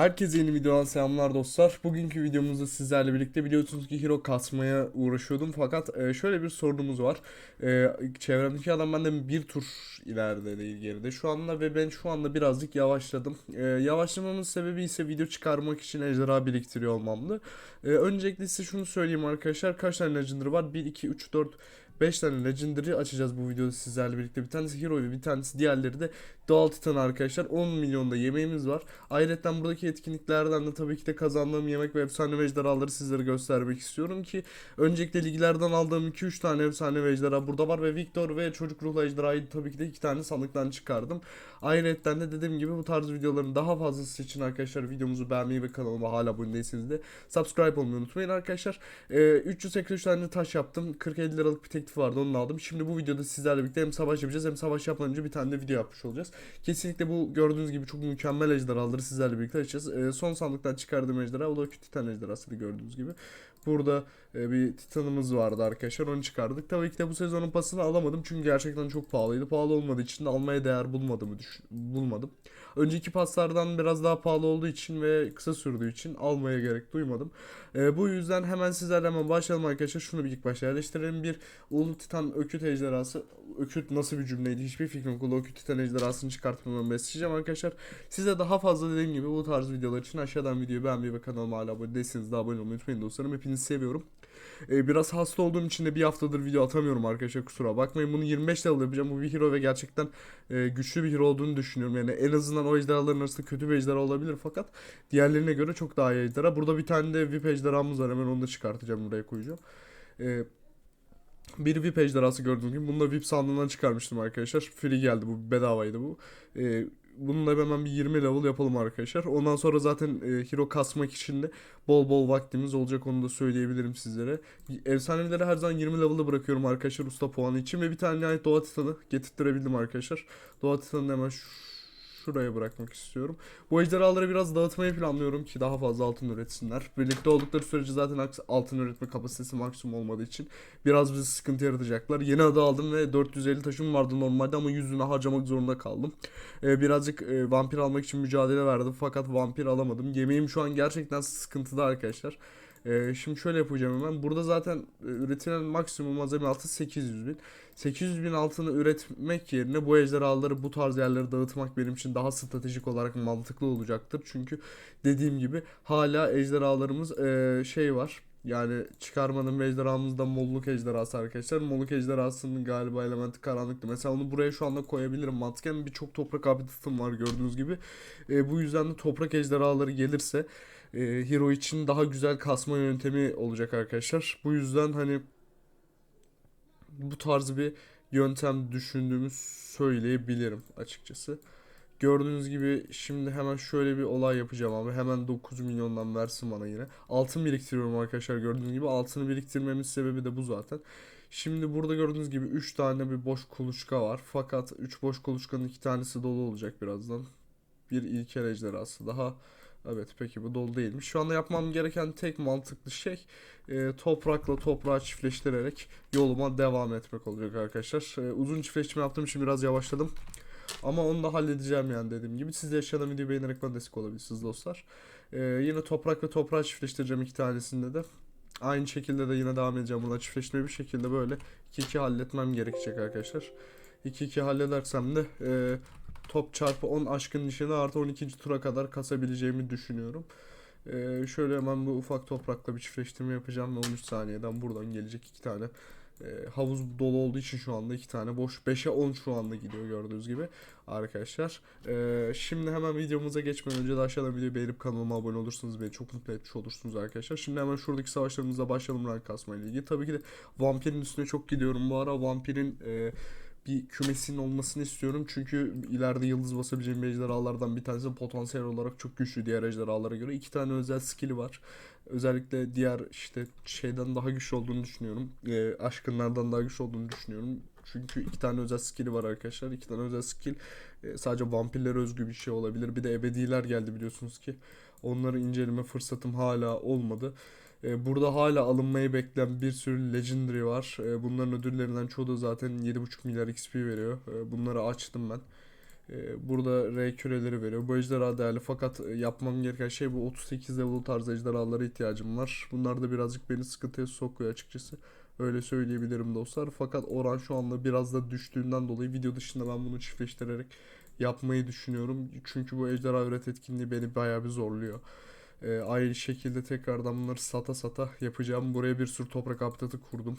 Herkese yeni videodan selamlar dostlar. Bugünkü videomuzda sizlerle birlikte biliyorsunuz ki hero kasmaya uğraşıyordum fakat e, şöyle bir sorunumuz var. E, çevremdeki adam benden bir tur ileride değil geride şu anda ve ben şu anda birazcık yavaşladım. E, yavaşlamamın sebebi ise video çıkarmak için ejderha biriktiriyor olmamdı. Öncelikle size şunu söyleyeyim arkadaşlar. Kaç tane legendary var? 1, 2, 3, 4, 5 tane legendary açacağız bu videoda sizlerle birlikte. Bir tanesi hero ve bir tanesi diğerleri de doğal titan arkadaşlar. 10 milyonda yemeğimiz var. Ayrıca buradaki etkinliklerden de tabii ki de kazandığım yemek ve efsane ejderhaları sizlere göstermek istiyorum ki öncelikle liglerden aldığım 2-3 tane efsane ejderha burada var ve Victor ve çocuk ruhlu ejderhayı tabii ki de 2 tane sandıktan çıkardım. Ayrıca de dediğim gibi bu tarz videoların daha fazlası için arkadaşlar videomuzu beğenmeyi ve kanalıma hala abone değilseniz de subscribe olmayı unutmayın arkadaşlar. Ee, 383 tane taş yaptım. 40-50 liralık bir teklif vardı onu aldım. Şimdi bu videoda sizlerle birlikte hem savaş yapacağız hem savaş yapmadan önce bir tane de video yapmış olacağız. Kesinlikle bu gördüğünüz gibi çok mükemmel ejderhaları sizlerle birlikte açacağız. Ee, son sandıktan çıkardığım ejderha o da kötü titan ejderhası gördüğünüz gibi. Burada e, bir titanımız vardı arkadaşlar onu çıkardık. Tabii ki de bu sezonun pasını alamadım çünkü gerçekten çok pahalıydı. Pahalı olmadığı için de almaya değer bulmadığımı düş bulmadım. Önceki paslardan biraz daha pahalı olduğu için ve kısa sürdüğü için almaya gerek duymadım. E, bu yüzden hemen sizlerle hemen başlayalım arkadaşlar. Şunu bir ilk başta yerleştirelim. Bir Ulu Titan Öküt Ejderhası. Öküt nasıl bir cümleydi hiçbir fikrim yok. Öküt Titan Ejderhasını çıkartmamı besleyeceğim arkadaşlar. Size daha fazla dediğim gibi bu tarz videolar için aşağıdan videoyu beğenmeyi ve kanalıma hala abone değilseniz de abone olmayı unutmayın dostlarım. Hepinizi seviyorum. Ee, biraz hasta olduğum için de bir haftadır video atamıyorum arkadaşlar kusura bakmayın. Bunu 25 level yapacağım. Bu bir hero ve gerçekten e, güçlü bir hero olduğunu düşünüyorum. Yani en azından o ejderhaların arasında kötü bir ejderha olabilir fakat diğerlerine göre çok daha iyi ejderha. Burada bir tane de VIP ejderhamız var. Hemen onu da çıkartacağım buraya koyacağım. Ee, bir VIP ejderhası gördüğüm gibi. Bunu da VIP sandığından çıkarmıştım arkadaşlar. Free geldi bu bedavaydı bu. Ee, bununla hemen bir 20 level yapalım arkadaşlar. Ondan sonra zaten e, hero kasmak için de bol bol vaktimiz olacak onu da söyleyebilirim sizlere. Efsaneleri her zaman 20 level'da bırakıyorum arkadaşlar usta puanı için ve bir tane nihayet Doğa Titan'ı getirttirebildim arkadaşlar. Doğa Titan'ı hemen şuraya bırakmak istiyorum. Bu ejderhaları biraz dağıtmayı planlıyorum ki daha fazla altın üretsinler. Birlikte oldukları sürece zaten altın üretme kapasitesi maksimum olmadığı için biraz bizi sıkıntı yaratacaklar. Yeni adı aldım ve 450 taşım vardı normalde ama yüzünü harcamak zorunda kaldım. Ee, birazcık e, vampir almak için mücadele verdim fakat vampir alamadım. Yemeğim şu an gerçekten sıkıntıda arkadaşlar. Ee, şimdi şöyle yapacağım hemen. Burada zaten e, üretilen maksimum malzeme altı 800 bin. 800 bin altını üretmek yerine bu ejderhaları bu tarz yerlere dağıtmak benim için daha stratejik olarak mantıklı olacaktır. Çünkü dediğim gibi hala ejderhalarımız e, şey var. Yani çıkarmanın ejderhamızda molluk ejderhası arkadaşlar. Molluk ejderhasının galiba elementi karanlıktı. Mesela onu buraya şu anda koyabilirim mantıken. Birçok toprak habitatım var gördüğünüz gibi. E, bu yüzden de toprak ejderhaları gelirse e, hero için daha güzel kasma yöntemi olacak arkadaşlar. Bu yüzden hani bu tarz bir yöntem düşündüğümü söyleyebilirim açıkçası. Gördüğünüz gibi şimdi hemen şöyle bir olay yapacağım abi. Hemen 9 milyondan versin bana yine. Altın biriktiriyorum arkadaşlar gördüğünüz gibi. Altını biriktirmemin sebebi de bu zaten. Şimdi burada gördüğünüz gibi 3 tane bir boş kuluçka var. Fakat 3 boş kuluçkanın 2 tanesi dolu olacak birazdan. Bir ilkel ejderhası daha. Evet peki bu dolu değilmiş. Şu anda yapmam gereken tek mantıklı şey e, toprakla toprağı çiftleştirerek yoluma devam etmek olacak arkadaşlar. E, uzun çiftleştirme yaptığım için biraz yavaşladım. Ama onu da halledeceğim yani dediğim gibi. Siz de aşağıdan videoyu beğenerek bana destek olabilirsiniz dostlar. E, yine toprak ve toprağı çiftleştireceğim iki tanesinde de. Aynı şekilde de yine devam edeceğim. Buna çiftleştirme bir şekilde böyle 2-2 halletmem gerekecek arkadaşlar. 2-2 halledersem de e, top çarpı 10 aşkın nişanı artı 12. tura kadar kasabileceğimi düşünüyorum. Ee, şöyle hemen bu ufak toprakla bir çiftleştirme yapacağım ve 13 saniyeden buradan gelecek iki tane e, havuz dolu olduğu için şu anda iki tane boş 5'e 10 şu anda gidiyor gördüğünüz gibi arkadaşlar. Ee, şimdi hemen videomuza geçmeden önce de aşağıdan videoyu beğenip kanalıma abone olursanız beni çok mutlu etmiş olursunuz arkadaşlar. Şimdi hemen şuradaki savaşlarımıza başlayalım rank kasma ile ilgili. Tabii ki de vampirin üstüne çok gidiyorum bu ara. Vampirin e, bir kümesinin olmasını istiyorum. Çünkü ileride yıldız basabileceğim ejderhalardan bir tanesi potansiyel olarak çok güçlü diğer ejderhalara göre. iki tane özel skill'i var. Özellikle diğer işte şeyden daha güçlü olduğunu düşünüyorum. E, aşkınlardan daha güçlü olduğunu düşünüyorum. Çünkü iki tane özel skill'i var arkadaşlar. İki tane özel skill e, sadece vampirlere özgü bir şey olabilir. Bir de ebediler geldi biliyorsunuz ki. Onları inceleme fırsatım hala olmadı. E, burada hala alınmayı bekleyen bir sürü Legendary var. E, bunların ödüllerinden çoğu da zaten 7.5 milyar XP veriyor. E, bunları açtım ben. Burada R küreleri veriyor. Bu ejderha değerli fakat yapmam gereken şey bu 38 level tarzı ejderhalara ihtiyacım var. Bunlar da birazcık beni sıkıntıya sokuyor açıkçası. Öyle söyleyebilirim dostlar. Fakat oran şu anda biraz da düştüğünden dolayı video dışında ben bunu çiftleştirerek yapmayı düşünüyorum. Çünkü bu ejderha üret etkinliği beni bayağı bir zorluyor. Ee, aynı şekilde tekrardan bunları sata sata yapacağım. Buraya bir sürü toprak habitatı kurdum.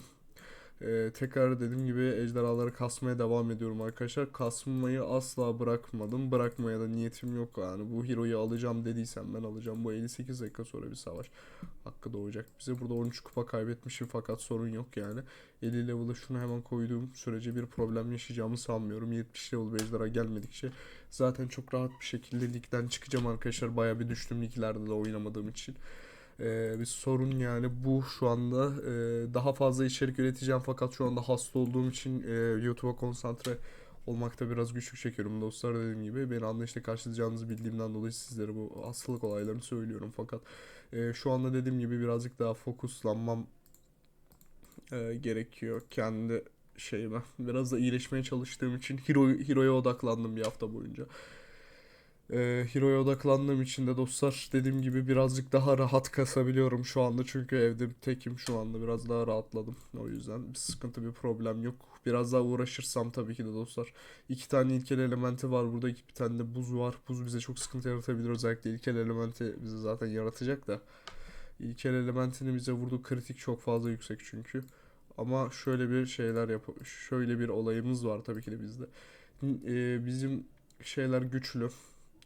Ee, tekrar dediğim gibi ejderhaları kasmaya devam ediyorum arkadaşlar. Kasmayı asla bırakmadım. Bırakmaya da niyetim yok yani. Bu hero'yu alacağım dediysem ben alacağım. Bu 58 dakika sonra bir savaş hakkı doğacak. Bize burada 13 kupa kaybetmişim fakat sorun yok yani. 50 level'a şunu hemen koyduğum sürece bir problem yaşayacağımı sanmıyorum. 70 level bir ejderha gelmedikçe zaten çok rahat bir şekilde ligden çıkacağım arkadaşlar. Baya bir düştüm liglerde de oynamadığım için. Ee, bir sorun yani bu şu anda. Ee, daha fazla içerik üreteceğim fakat şu anda hasta olduğum için e, YouTube'a konsantre olmakta biraz güçlük çekiyorum. Dostlar dediğim gibi beni anlayışla karşılayacağınızı bildiğimden dolayı sizlere bu hastalık olaylarını söylüyorum. Fakat e, şu anda dediğim gibi birazcık daha fokuslanmam e, gerekiyor kendi şeyime. Biraz da iyileşmeye çalıştığım için hero hero'ya odaklandım bir hafta boyunca. Ee, Hero'ya odaklandığım için de dostlar dediğim gibi birazcık daha rahat kasabiliyorum şu anda. Çünkü evde tekim şu anda biraz daha rahatladım. O yüzden bir sıkıntı bir problem yok. Biraz daha uğraşırsam tabii ki de dostlar. İki tane ilkel elementi var burada. İki bir tane de buz var. Buz bize çok sıkıntı yaratabilir. Özellikle ilkel elementi bize zaten yaratacak da. İlkel elementini bize vurdu. Kritik çok fazla yüksek çünkü. Ama şöyle bir şeyler yap şöyle bir olayımız var tabii ki de bizde. Ee, bizim şeyler güçlü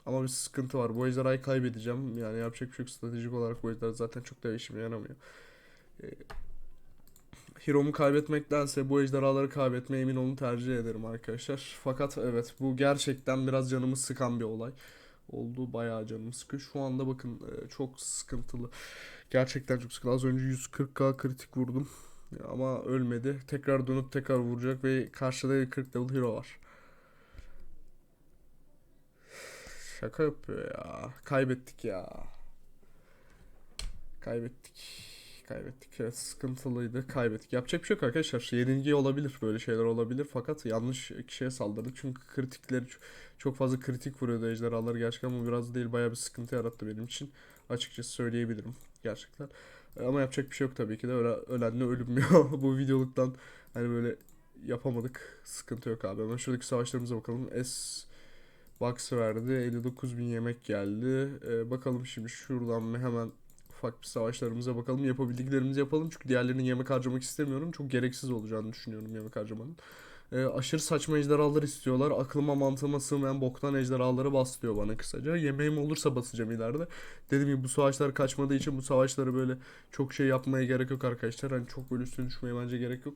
ama bir sıkıntı var. Bu ejderhayı kaybedeceğim. Yani yapacak bir şey yok. Stratejik olarak bu ejderha zaten çok da işime yaramıyor. Ee, Hero'mu kaybetmektense bu ejderhaları kaybetmeye emin olun tercih ederim arkadaşlar. Fakat evet bu gerçekten biraz canımı sıkan bir olay. Oldu bayağı canımı sıkıyor. Şu anda bakın e, çok sıkıntılı. Gerçekten çok sıkıntılı. Az önce 140k kritik vurdum. Ama ölmedi. Tekrar dönüp tekrar vuracak ve karşıda 40 level hero var. Şaka yapıyor ya. Kaybettik ya. Kaybettik. Kaybettik. Evet, sıkıntılıydı. Kaybettik. Yapacak bir şey yok arkadaşlar. Yenilgi olabilir. Böyle şeyler olabilir. Fakat yanlış kişiye saldırdık. Çünkü kritikleri çok fazla kritik vuruyordu ejderhalar. Gerçekten bu biraz değil. Bayağı bir sıkıntı yarattı benim için. Açıkçası söyleyebilirim. Gerçekten. Ama yapacak bir şey yok tabii ki de. Öyle, ölenle ölünmüyor. Bu videoluktan hani böyle yapamadık. Sıkıntı yok abi. Hemen şuradaki savaşlarımıza bakalım. S Box verdi. 59 bin yemek geldi. Ee, bakalım şimdi şuradan bir hemen ufak bir savaşlarımıza bakalım. Yapabildiklerimizi yapalım. Çünkü diğerlerinin yemek harcamak istemiyorum. Çok gereksiz olacağını düşünüyorum yemek harcamanın. Ee, aşırı saçma ejderhalar istiyorlar. Aklıma mantığıma sığmayan boktan ejderhaları bastıyor bana kısaca. Yemeğim olursa basacağım ileride. Dediğim gibi bu savaşlar kaçmadığı için bu savaşları böyle çok şey yapmaya gerek yok arkadaşlar. Hani çok böyle üstüne düşmeye bence gerek yok.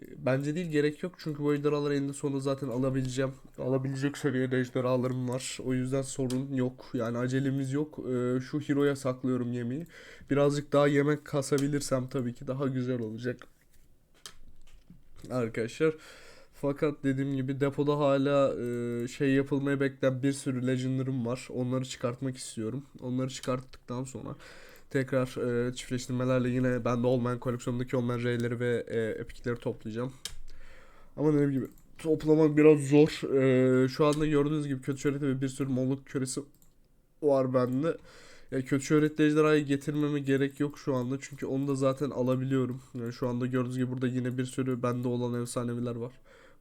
Bence değil gerek yok çünkü bu ejderhaları eninde sonunda zaten alabileceğim. Alabilecek seviyede ejderhalarım var. O yüzden sorun yok. Yani acelemiz yok. Ee, şu hero'ya saklıyorum yemeği. Birazcık daha yemek kasabilirsem tabii ki daha güzel olacak. Arkadaşlar. Fakat dediğim gibi depoda hala e, şey yapılmaya bekleyen bir sürü legendlarım var. Onları çıkartmak istiyorum. Onları çıkarttıktan sonra Tekrar e, çiftleştirmelerle yine bende olmayan koleksiyondaki olmayan R'leri ve e, epikleri toplayacağım. Ama dediğim gibi toplamak biraz zor. E, şu anda gördüğünüz gibi kötü şöhreti ve bir sürü molluk küresi var bende. Ya kötü şöhretli ejderhayı getirmeme gerek yok şu anda. Çünkü onu da zaten alabiliyorum. Yani şu anda gördüğünüz gibi burada yine bir sürü bende olan efsaneviler var.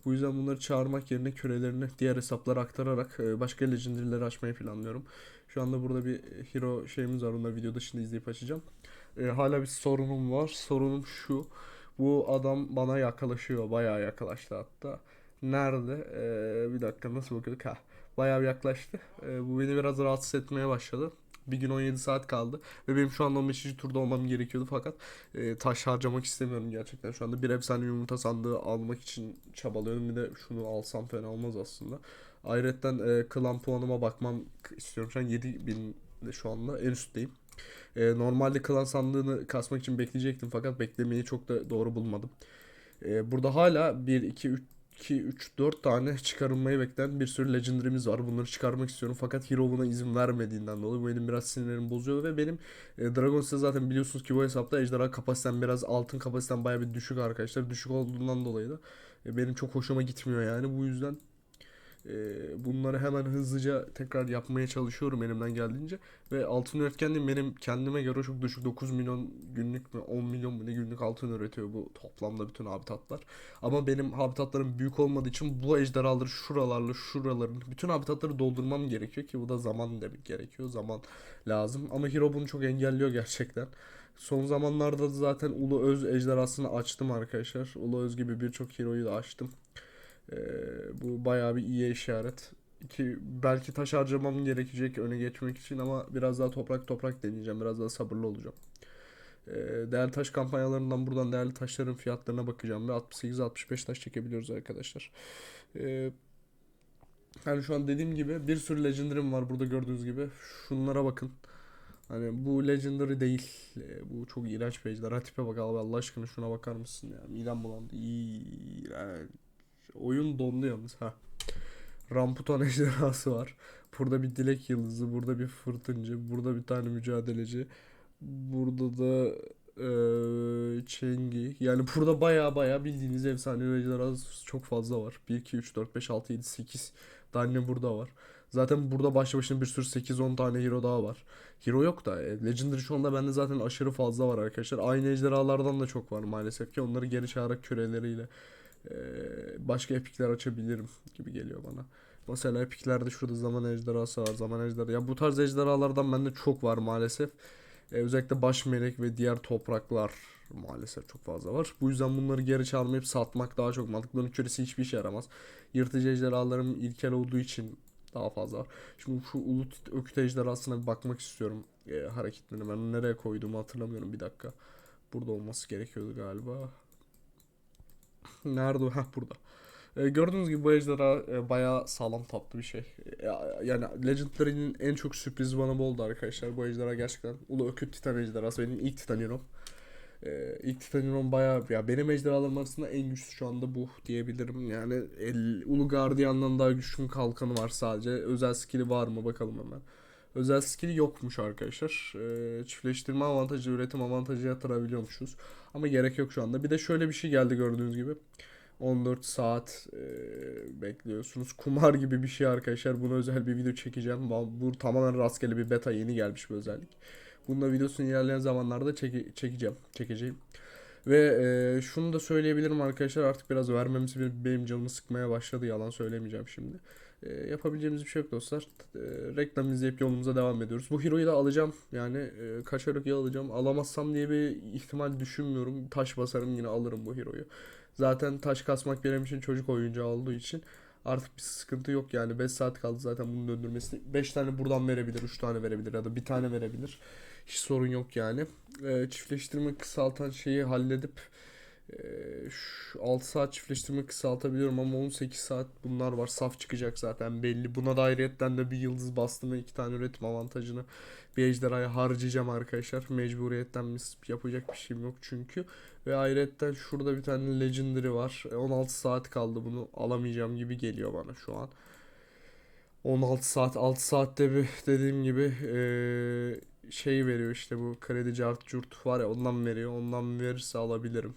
Bu yüzden bunları çağırmak yerine kürelerini diğer hesaplara aktararak e, başka legendary'leri açmayı planlıyorum. Şu anda burada bir hero şeyimiz var. Onları video dışında izleyip açacağım. E, hala bir sorunum var. Sorunum şu. Bu adam bana yaklaşıyor. Bayağı yaklaştı hatta. Nerede? E, bir dakika nasıl bakıyorduk? Ha. Bayağı bir yaklaştı. E, bu beni biraz rahatsız etmeye başladı. Bir gün 17 saat kaldı. Ve benim şu anda 15. turda olmam gerekiyordu fakat e, taş harcamak istemiyorum gerçekten. Şu anda bir efsane yumurta sandığı almak için çabalıyorum. Bir de şunu alsam fena olmaz aslında. Ayrıca e, klan puanıma bakmam istiyorum. Şu an 7000 de şu anda en üstteyim. E, normalde klan sandığını kasmak için bekleyecektim fakat beklemeyi çok da doğru bulmadım. E, burada hala 1, 2, 3, 2, 3, 4 tane çıkarılmayı bekleyen bir sürü legendary'miz var. Bunları çıkarmak istiyorum fakat Hero buna izin vermediğinden dolayı benim biraz sinirlerimi bozuyor ve benim e, Dragon Cell'de zaten biliyorsunuz ki bu hesapta ejderha kapasitem biraz altın kapasitem baya bir düşük arkadaşlar. Düşük olduğundan dolayı da e, benim çok hoşuma gitmiyor yani. Bu yüzden bunları hemen hızlıca tekrar yapmaya çalışıyorum elimden geldiğince. Ve altın üretkenliğim benim kendime göre çok düşük. 9 milyon günlük mü 10 milyon mu ne günlük altın üretiyor bu toplamda bütün habitatlar. Ama benim habitatlarım büyük olmadığı için bu ejderhaları şuralarla şuraların bütün habitatları doldurmam gerekiyor ki bu da zaman demek gerekiyor. Zaman lazım. Ama Hero bunu çok engelliyor gerçekten. Son zamanlarda da zaten Ulu Öz ejderhasını açtım arkadaşlar. Ulu Öz gibi birçok hero'yu da açtım. Ee, bu bayağı bir iyi işaret. Ki belki taş harcamam gerekecek öne geçmek için ama biraz daha toprak toprak deneyeceğim. Biraz daha sabırlı olacağım. Ee, değerli taş kampanyalarından buradan değerli taşların fiyatlarına bakacağım ve 68-65 taş çekebiliyoruz arkadaşlar. Ee, yani şu an dediğim gibi bir sürü legendary'm var burada gördüğünüz gibi. Şunlara bakın. Hani bu legendary değil. Bu çok iğrenç bir ejderha. Tipe bak abi Allah aşkına şuna bakar mısın ya? Midem bulandı. İğrenç. Oyun dondu yalnız. Ha. Ramputan ejderhası var. Burada bir dilek yıldızı, burada bir fırtıncı, burada bir tane mücadeleci. Burada da eee Çengi. Yani burada baya baya bildiğiniz efsane ejderha çok fazla var. 1, 2, 3, 4, 5, 6, 7, 8 tane burada var. Zaten burada başlı başına bir sürü 8-10 tane hero daha var. Hero yok da e, Legendary şu anda bende zaten aşırı fazla var arkadaşlar. Aynı ejderhalardan da çok var maalesef ki. Onları geri çağırarak küreleriyle başka epikler açabilirim gibi geliyor bana. Mesela epiklerde şurada zaman ejderhası var. Zaman ejderha. Ya bu tarz ejderhalardan bende çok var maalesef. E, özellikle baş melek ve diğer topraklar maalesef çok fazla var. Bu yüzden bunları geri çağırmayıp satmak daha çok mantıklı. Bunun küresi hiçbir işe yaramaz. Yırtıcı ejderhalarım ilkel olduğu için daha fazla var. Şimdi şu Ulut Öküt ejderhasına bir bakmak istiyorum. E, hareketlerini ben nereye koyduğumu hatırlamıyorum bir dakika. Burada olması gerekiyordu galiba. Nerede o? Heh burada. E, gördüğünüz gibi bu ejderha e, bayağı sağlam tatlı bir şey. E, yani Legendary'nin en çok sürprizi bana bu oldu arkadaşlar. Bu ejderha gerçekten Ulu Öküt Titan ejderhası benim ilk Titan Hero'm. E, ilk Titan Hero'm bayağı ya benim ejderhalarım arasında en güçlü şu anda bu diyebilirim. Yani el, Ulu Guardian'dan daha güçlü kalkanı var sadece. Özel skill'i var mı bakalım hemen. Özel skill yokmuş arkadaşlar. Ee, çiftleştirme avantajı, üretim avantajı yatırabiliyormuşuz. Ama gerek yok şu anda. Bir de şöyle bir şey geldi gördüğünüz gibi. 14 saat e, bekliyorsunuz. Kumar gibi bir şey arkadaşlar. Buna özel bir video çekeceğim. Bu, tamamen rastgele bir beta yeni gelmiş bir özellik. Bunun da videosunu ilerleyen zamanlarda çeke- çekeceğim. Çekeceğim. Ve e, şunu da söyleyebilirim arkadaşlar artık biraz vermemiz benim canımı sıkmaya başladı yalan söylemeyeceğim şimdi. E, yapabileceğimiz bir şey yok dostlar. E, reklam izleyip yolumuza devam ediyoruz. Bu Hero'yu da alacağım yani e, kaçarak ya alacağım. Alamazsam diye bir ihtimal düşünmüyorum. Taş basarım yine alırım bu Hero'yu. Zaten taş kasmak benim için çocuk oyuncağı olduğu için artık bir sıkıntı yok yani 5 saat kaldı zaten bunun döndürmesi 5 tane buradan verebilir 3 tane verebilir ya da bir tane verebilir hiç sorun yok yani Ee, çiftleştirme kısaltan şeyi halledip e, 6 saat çiftleştirme kısaltabiliyorum ama 18 saat bunlar var saf çıkacak zaten belli buna da ayrıyetten de bir yıldız bastığında iki tane üretim avantajını bir ejderhaya harcayacağım arkadaşlar mecburiyetten biz yapacak bir şeyim yok çünkü ve ayrıyetten şurada bir tane Legendary var. E, 16 saat kaldı bunu alamayacağım gibi geliyor bana şu an. 16 saat 6 saatte bir dediğim gibi eee, şey veriyor işte bu kredi cart curt var ya ondan veriyor. Ondan verirse alabilirim.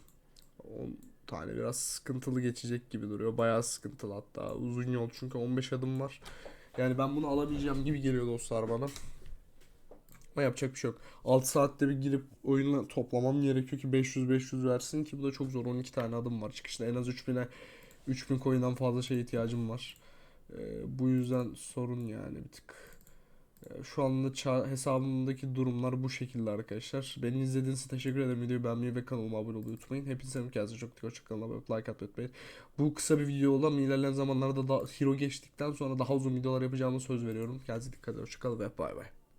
10 tane biraz sıkıntılı geçecek gibi duruyor. Bayağı sıkıntılı hatta. Uzun yol çünkü 15 adım var. Yani ben bunu alamayacağım gibi geliyor dostlar bana. Ama yapacak bir şey yok. 6 saatte bir girip oyunla toplamam gerekiyor ki 500-500 versin ki bu da çok zor. 12 tane adım var. Çıkışta en az 3000'e 3000 coin'den fazla şey ihtiyacım var. Ee, bu yüzden sorun yani bir tık. Şu anda hesabımdaki durumlar bu şekilde arkadaşlar. Beni izlediğiniz için teşekkür ederim. Videoyu beğenmeyi ve kanalıma abone olmayı unutmayın. Hepinize kendinize çok dikkat hoşçakalın. Abone olup like atmayı. Bu kısa bir video ama ilerleyen zamanlarda da hero geçtikten sonra daha uzun videolar yapacağımı söz veriyorum. Kendinize dikkat edin. Hoşçakalın ve bay bay.